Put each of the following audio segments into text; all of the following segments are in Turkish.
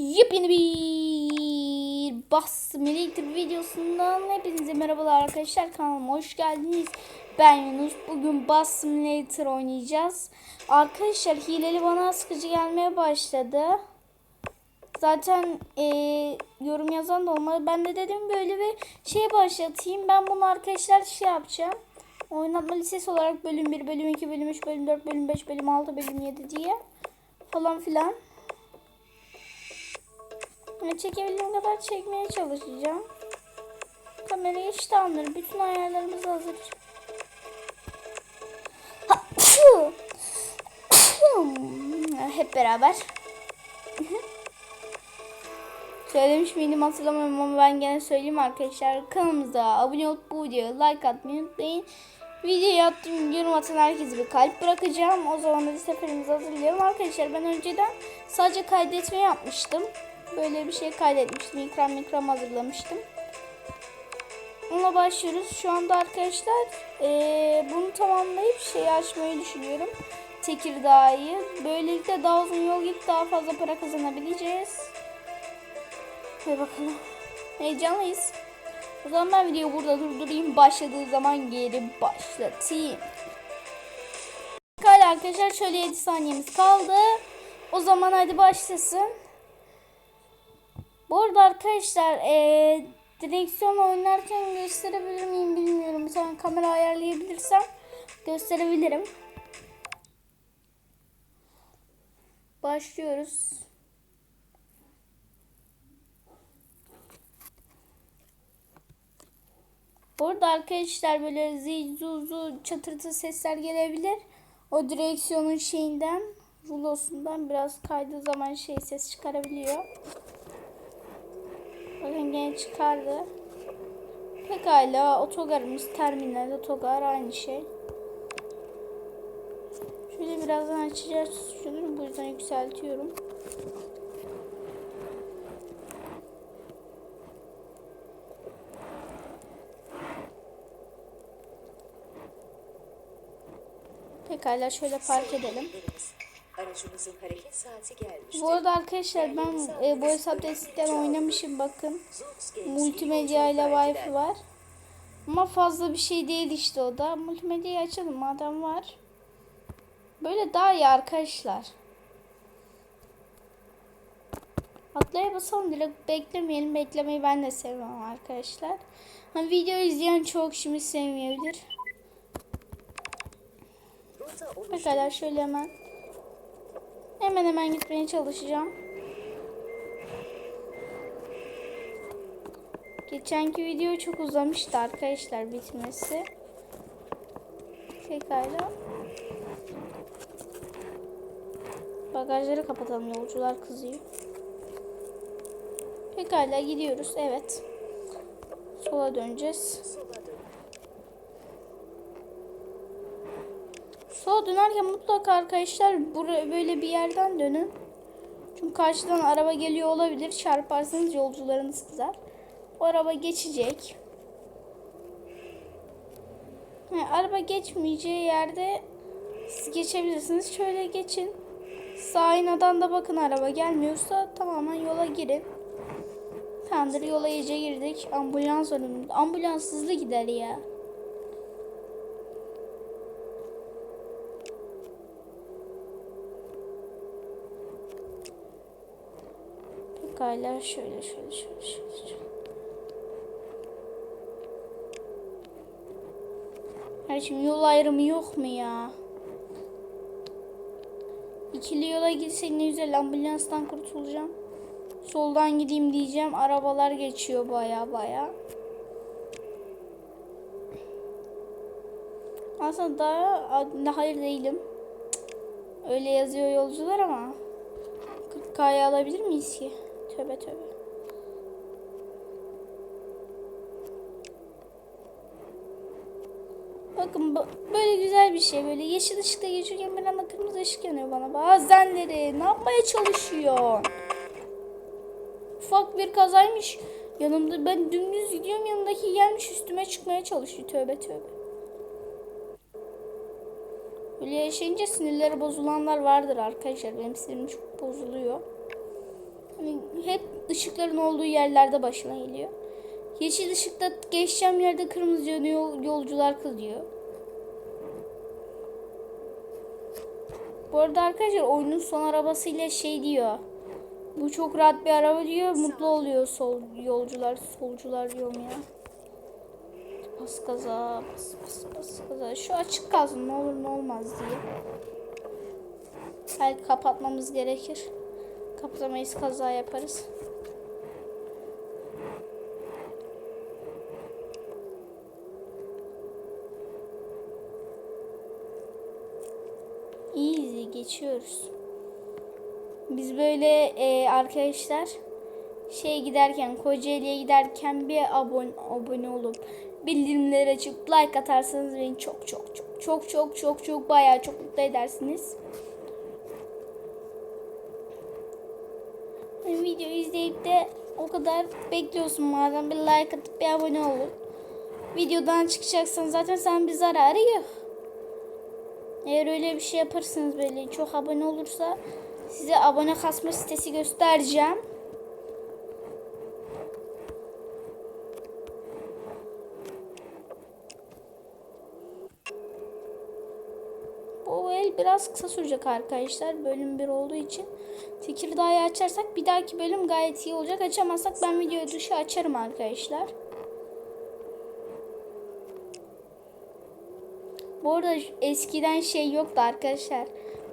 Yepyeni bir Bas Simulator videosundan hepinize merhabalar arkadaşlar kanalıma hoş geldiniz. Ben Yunus. Bugün Bas Simulator oynayacağız. Arkadaşlar hileli bana sıkıcı gelmeye başladı. Zaten eee, yorum yazan da olmadı. Ben de dedim böyle bir şey başlatayım. Ben bunu arkadaşlar şey yapacağım. Oynatma listesi olarak bölüm 1, bölüm 2, bölüm 3, bölüm 4, bölüm 5, bölüm 6, bölüm 7 diye falan filan. Yani çekebildiğim kadar çekmeye çalışacağım. Kamerayı işte anlarım. Bütün ayarlarımız hazır. Hep beraber. Söylemiş miydim hatırlamıyorum ama ben gene söyleyeyim arkadaşlar. Kanalımıza abone olup bu videoya like atmayı unutmayın. Videoya attığım yorum atan herkese bir kalp bırakacağım. O zaman da seferimizi hazırlayalım. Arkadaşlar ben önceden sadece kaydetme yapmıştım. Böyle bir şey kaydetmiştim. İkram ikram hazırlamıştım. Onunla başlıyoruz. Şu anda arkadaşlar eee, bunu tamamlayıp şeyi açmayı düşünüyorum. Tekirdağ'ı. Böylelikle daha uzun yol gidip daha fazla para kazanabileceğiz. Hadi bakalım. Heyecanlıyız. O zaman ben videoyu burada durdurayım. Başladığı zaman geri başlatayım. Kale arkadaşlar şöyle 7 saniyemiz kaldı. O zaman hadi başlasın. Bu arada arkadaşlar eee, direksiyon oynarken gösterebilir miyim bilmiyorum. Bir tane kamera ayarlayabilirsem gösterebilirim. Başlıyoruz. Burada arkadaşlar böyle zi zu zu çatırtı sesler gelebilir. O direksiyonun şeyinden rulosundan biraz kaydığı zaman şey ses çıkarabiliyor. Bakın gene çıkardı. Pekala otogarımız terminal otogar aynı şey. Şöyle birazdan açacağız şunu bu yüzden yükseltiyorum. Pekala şöyle park edelim. Aracımızın hareket saati gelmiştir. Bu arada arkadaşlar ben e, bu hesapta eskiden oynamışım bakın. Multimedya ile wifi var. Ama fazla bir şey değil işte o da. Multimedyayı açalım madem var. Böyle daha iyi arkadaşlar. Atlaya basalım direkt beklemeyelim. Beklemeyi ben de sevmem arkadaşlar. Hani video izleyen çok şimdi sevmeyebilir. Pekala şöyle hemen. Hemen hemen gitmeye çalışacağım. Geçenki video çok uzamıştı arkadaşlar bitmesi. Pekala. Bagajları kapatalım yolcular kızıyor. Pekala gidiyoruz evet. Sola döneceğiz. Sola dön. Sola dönerken mutlaka arkadaşlar buraya böyle bir yerden dönün. Çünkü karşıdan araba geliyor olabilir. Çarparsanız yolcularınız kızar. O araba geçecek. Yani araba geçmeyeceği yerde siz geçebilirsiniz. Şöyle geçin. Sağ aynadan da bakın araba gelmiyorsa tamamen yola girin. Tamamdır yola iyice girdik. Ambulans önümüzde. Ambulans hızlı gider ya. Pekala şöyle şöyle şöyle şöyle. şöyle. Şimdi yol ayrımı yok mu ya? İkili yola gitsek ne güzel ambulanstan kurtulacağım. Soldan gideyim diyeceğim. Arabalar geçiyor baya baya. Aslında daha hayır değilim. Öyle yazıyor yolcular ama 40K'ya alabilir miyiz ki? Tövbe tövbe. Bakın böyle güzel bir şey. Böyle yeşil ışıkta geçiyorken bir anda kırmızı ışık yanıyor bana. Bazenleri ne yapmaya çalışıyor? Ufak bir kazaymış. Yanımda ben dümdüz gidiyorum yanımdaki gelmiş üstüme çıkmaya çalışıyor. Tövbe tövbe. Böyle yaşayınca sinirleri bozulanlar vardır arkadaşlar. Benim sinirim çok bozuluyor. Hep ışıkların olduğu yerlerde başına geliyor. Yeşil ışıkta geçeceğim yerde kırmızı yanıyor, yolcular kızıyor. Bu arada arkadaşlar oyunun son arabasıyla şey diyor. Bu çok rahat bir araba diyor. Mutlu oluyor sol yolcular, solcular diyorum ya. Bas gaza, bas bas bas gaza. Şu açık kalsın ne olur ne olmaz diye. Belki kapatmamız gerekir. Kapatamayız kaza yaparız. Easy geçiyoruz. Biz böyle e, arkadaşlar şey giderken Kocaeli'ye giderken bir abone, abone olup bildirimleri açıp like atarsanız beni çok çok çok çok çok çok çok bayağı çok mutlu edersiniz. Hani video izleyip de o kadar bekliyorsun madem bir like atıp bir abone olun. Videodan çıkacaksan zaten sen bir zararı yok. Eğer öyle bir şey yaparsanız böyle çok abone olursa size abone kasma sitesi göstereceğim. Bu el biraz kısa sürecek arkadaşlar. Bölüm 1 olduğu için. Tekirdağ'ı açarsak bir dahaki bölüm gayet iyi olacak. Açamazsak ben videoyu dışı açarım arkadaşlar. Bu arada eskiden şey yoktu arkadaşlar.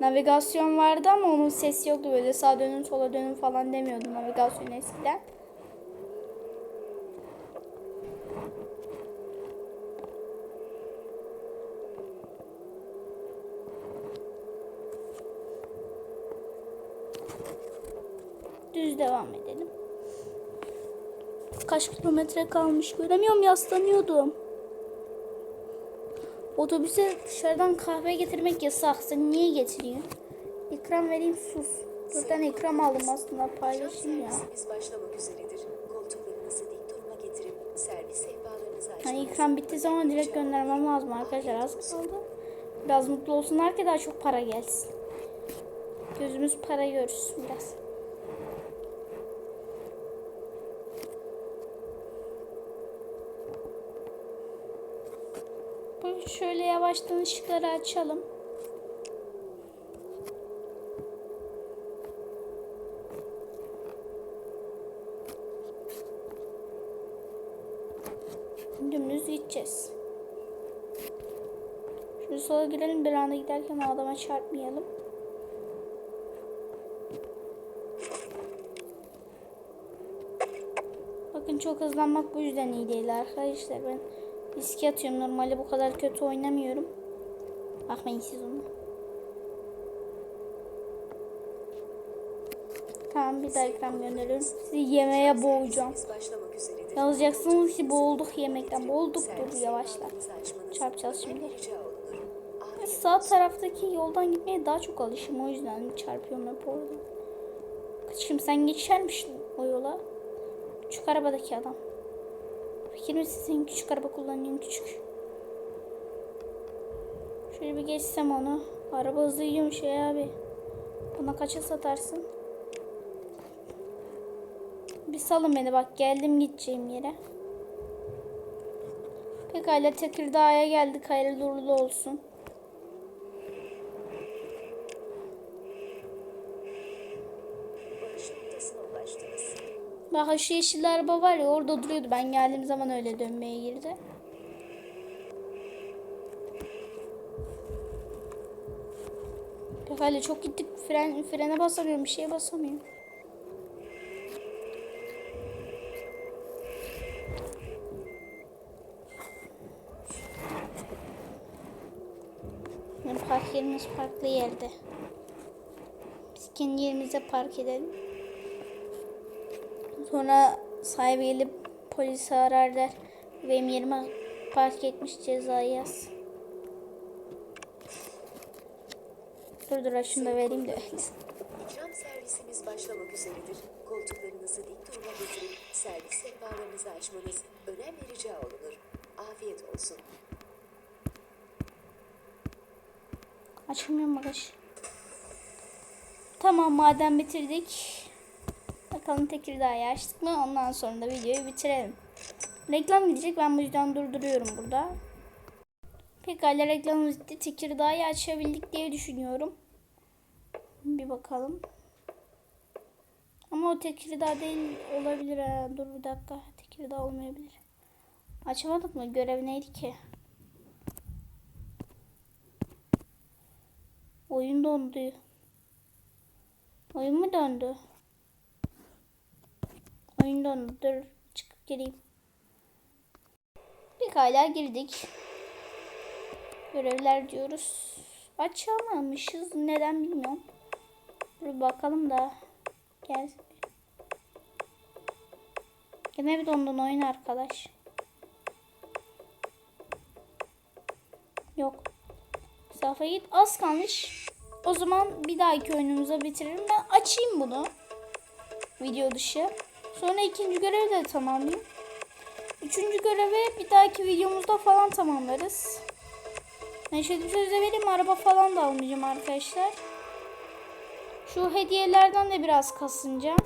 Navigasyon vardı ama onun sesi yoktu. Böyle sağa dönün sola dönün falan demiyordu navigasyon eskiden. Düz devam edelim. Kaç kilometre kalmış göremiyorum yaslanıyordum. Otobüse dışarıdan kahve getirmek yasak. Sen niye getiriyorsun? İkram vereyim sus. Buradan ikram aldım aslında paylaşayım ya. Servisimiz başlamak üzeredir. Koltuklarınızı dik duruma getirip servis sehpalarınızı açmanız. Hani ikram bittiği zaman direkt göndermem lazım arkadaşlar. Az kaldı. Biraz mutlu olsunlar ki daha çok para gelsin. Gözümüz para görsün biraz. Böyle Şöyle yavaştan ışıkları açalım. Dümdüz gideceğiz. Şimdi sola girelim bir anda giderken adama çarpmayalım. Bakın çok hızlanmak bu yüzden iyi değil arkadaşlar. Ben riske atıyorum. Normalde bu kadar kötü oynamıyorum. Bakmayın siz ona. Tamam bir daha ekran gönderiyorum. Sizi yemeğe boğacağım. Yazacaksınız ki boğulduk yemekten. Boğulduk dur yavaşla. Çarpacağız şimdi. sağ taraftaki yoldan gitmeye daha çok alışım. O yüzden çarpıyorum hep orada. Kıçım sen geçer misin o yola? Küçük arabadaki adam. Fikir misin sen küçük araba kullanıyorsun küçük. Şöyle bir geçsem onu. Araba hızlı gidiyormuş ya abi. Buna kaça satarsın? Bir salın beni bak geldim gideceğim yere. Pekala Tekirdağ'a geldik. Hayırlı uğurlu olsun. Bak şu yeşil araba var ya orada duruyordu. Ben geldiğim zaman öyle dönmeye girdi. Pekala çok gittik. Fren, frene basamıyorum. Bir şeye basamıyorum. Park yerimiz farklı yerde. Biz kendi yerimize park edelim. Sonra sahibi gelip polisi arar der. Benim yerime park etmiş cezayı yaz. Dur dur şunu da vereyim de öyle. İkram servisimiz başlamak üzeredir. Koltuklarınızı dik duruma getirip servis sehpalarınızı açmanız önemli rica olunur. Afiyet olsun. Açılmıyor bagaj. Tamam madem bitirdik. Bak Bakalım Tekirdağ'ı açtık mı? Ondan sonra da videoyu bitirelim. Reklam gidecek. Ben bu yüzden durduruyorum burada. Pekala reklamımız bitti. Tekirdağ'ı açabildik diye düşünüyorum. Bir bakalım. Ama o Tekirdağ değil olabilir. Ha. Dur bir dakika. Tekirdağ olmayabilir. Açamadık mı? Görev neydi ki? Oyun dondu. Oyun mu döndü? Oyun dondu. Dur çıkıp geleyim. Pekala girdik. Görevler diyoruz. Açamamışız. Neden bilmiyorum. Dur bakalım da. Gel. Gene bir dondun oyun arkadaş. Yok. Safa git. Az kalmış. O zaman bir dahaki oyunumuza bitiririm. Ben açayım bunu. Video dışı. Sonra ikinci görevi de tamamlayayım. Üçüncü görevi bir dahaki videomuzda falan tamamlarız. Neşet'in sözde vereyim araba falan da almayacağım arkadaşlar. Şu hediyelerden de biraz kasınacağım.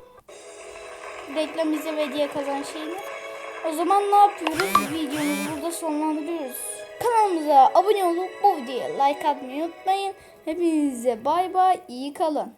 Reklam izle ve hediye kazan şeyini. O zaman ne yapıyoruz? Videomuzu burada sonlandırıyoruz. Kanalımıza abone olup bu videoya like atmayı unutmayın. Hepinize bay bay iyi kalın.